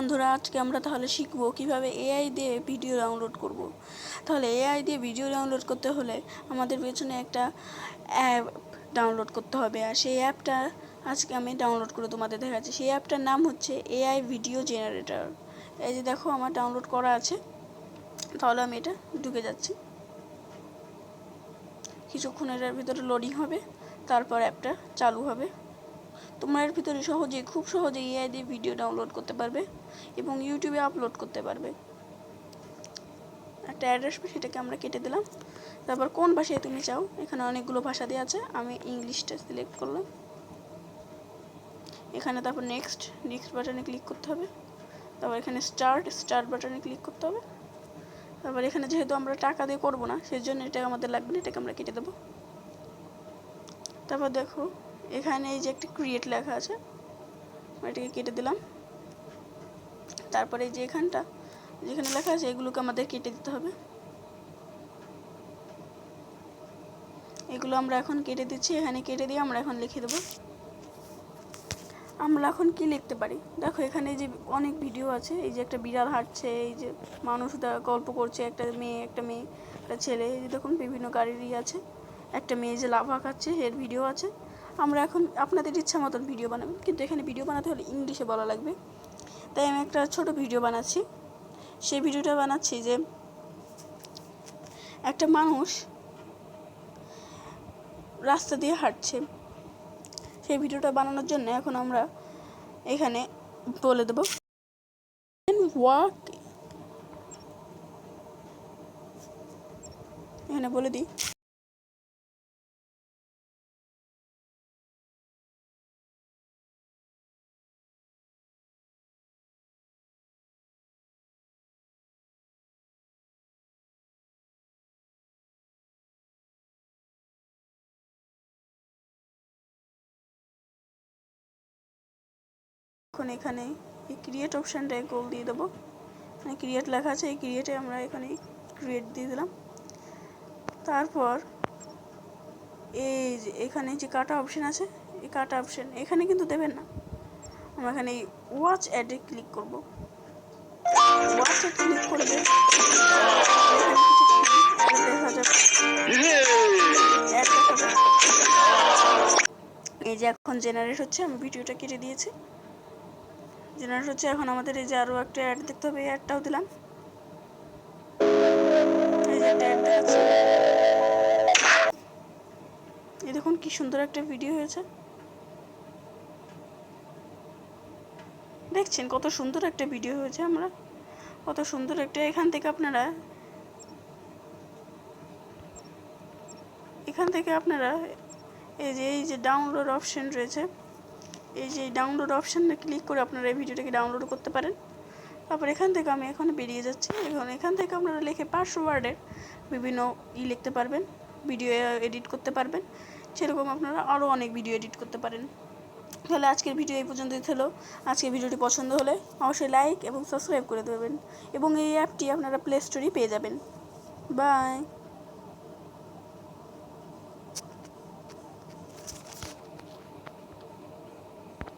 বন্ধুরা আজকে আমরা তাহলে শিখব কীভাবে এআই দিয়ে ভিডিও ডাউনলোড করব। তাহলে এআই দিয়ে ভিডিও ডাউনলোড করতে হলে আমাদের পেছনে একটা অ্যাপ ডাউনলোড করতে হবে। আর সেই অ্যাপটা আজকে আমি ডাউনলোড করে তোমাদের দেখাচ্ছি। সেই অ্যাপটার নাম হচ্ছে এআই ভিডিও জেনারেটর এই যে দেখো আমার ডাউনলোড করা আছে। তাহলে আমি এটা ঢুকে যাচ্ছি। কিছুক্ষণ এটার ভিতরে লোডিং হবে। তারপর অ্যাপটা চালু হবে। তোমরা এর ভিতরে সহজেই খুব সহজেই এআই দিয়ে ভিডিও ডাউনলোড করতে পারবে এবং ইউটিউবে আপলোড করতে পারবে। একটা অ্যাড্রেস সেটাকে আমরা কেটে দিলাম। তারপর কোন ভাষায় তুমি চাও? এখানে অনেকগুলো ভাষা দেওয়া আছে, আমি ইংলিশটা সিলেক্ট করলাম। এখানে তারপর নেক্সট নেক্সট বাটনে ক্লিক করতে হবে। তারপর এখানে স্টার্ট স্টার্ট বাটনে ক্লিক করতে হবে। তারপর এখানে যেহেতু আমরা টাকা দিয়ে করব না সেই জন্য এটা আমাদের লাগবে না, এটাকে আমরা কেটে দেবো। তারপর দেখো এখানে এই যে একটা ক্রিয়েট লেখা আছে এটাকে কেটে দিলাম। তারপরে যে এখানটা, যেখানে লেখা আছে এগুলোকে আমাদের কেটে দিতে হবে। এগুলো আমরা এখন কেটে দিচ্ছি, এখানে কেটে দিয়ে আমরা এখন লিখে দেবো। আমরা এখন কি লিখতে পারি? দেখো, এখানে যে অনেক ভিডিও আছে, এই যে একটা বিড়াল হাঁটছে, এই যে মানুষ গল্প করছে, একটা মেয়ে একটা মেয়ে, একটা ছেলে, এই যে দেখুন বিভিন্ন গাড়িরই আছে। একটা মেয়ে যে লাভা খাচ্ছে, এর ভিডিও আছে। আমরা এখন আপনাদের ইচ্ছা মতন ভিডিও বানাবেন কিন্তু এখানে ভিডিও বানাতে হলে ইংলিশে বলা লাগবে। তাই আমি একটা ছোট ভিডিও বানাচ্ছি। সেই ভিডিওটা বানাচ্ছি যে একটা মানুষ রাস্তা দিয়ে হাঁটছে। সেই ভিডিওটা বানানোর জন্য এখন আমরা এখানে বলে দেব। ওয়াক এখানে বলে দিই। এখন এখানে এই ক্রিয়েট অপশানটায় গোল দিয়ে দেবো। এখানে ক্রিয়েট লেখা আছে এই ক্রিয়েটে আমরা এখানে ক্রিয়েট দিয়ে দিলাম। তারপর এই যে এখানে যে কাটা অপশান আছে এই কাটা অপশান এখানে কিন্তু দেবেন না। আমরা এখানে এই ওয়াচ অ্যাডে ক্লিক করব। ওয়াচে ক্লিক করলে দেখা যাবে এই যে এখন জেনারেট হচ্ছে আমি ভিডিওটা কেটে দিয়েছি। জেনারেট হচ্ছে এখন আমাদের এই যে আরও একটা অ্যাড দেখতে হবে, এই অ্যাডটাও দিলাম। এই এই দেখুন কি সুন্দর একটা ভিডিও হয়েছে। দেখছেন কত সুন্দর একটা ভিডিও হয়েছে আমরা। কত সুন্দর একটা, এখান থেকে আপনারা, এখান থেকে আপনারা, এই যে এই যে ডাউনলোড অপশন রয়েছে এই যে ডাউনলোড অপশানে ক্লিক করে আপনারা এই ভিডিওটাকে ডাউনলোড করতে পারেন। তারপর এখান থেকে আমি এখন বেরিয়ে যাচ্ছি। এখন এখান থেকে আপনারা লিখে পাঁচশো ওয়ার্ডের বিভিন্ন ই লিখতে পারবেন ভিডিও এডিট করতে পারবেন। সেরকম আপনারা আরও অনেক ভিডিও এডিট করতে পারেন। তাহলে আজকের ভিডিও এই পর্যন্তই ছিল আজকের ভিডিওটি পছন্দ হলে অবশ্যই লাইক এবং সাবস্ক্রাইব করে দেবেন। এবং এই অ্যাপটি আপনারা প্লে স্টোরেই পেয়ে যাবেন। বাই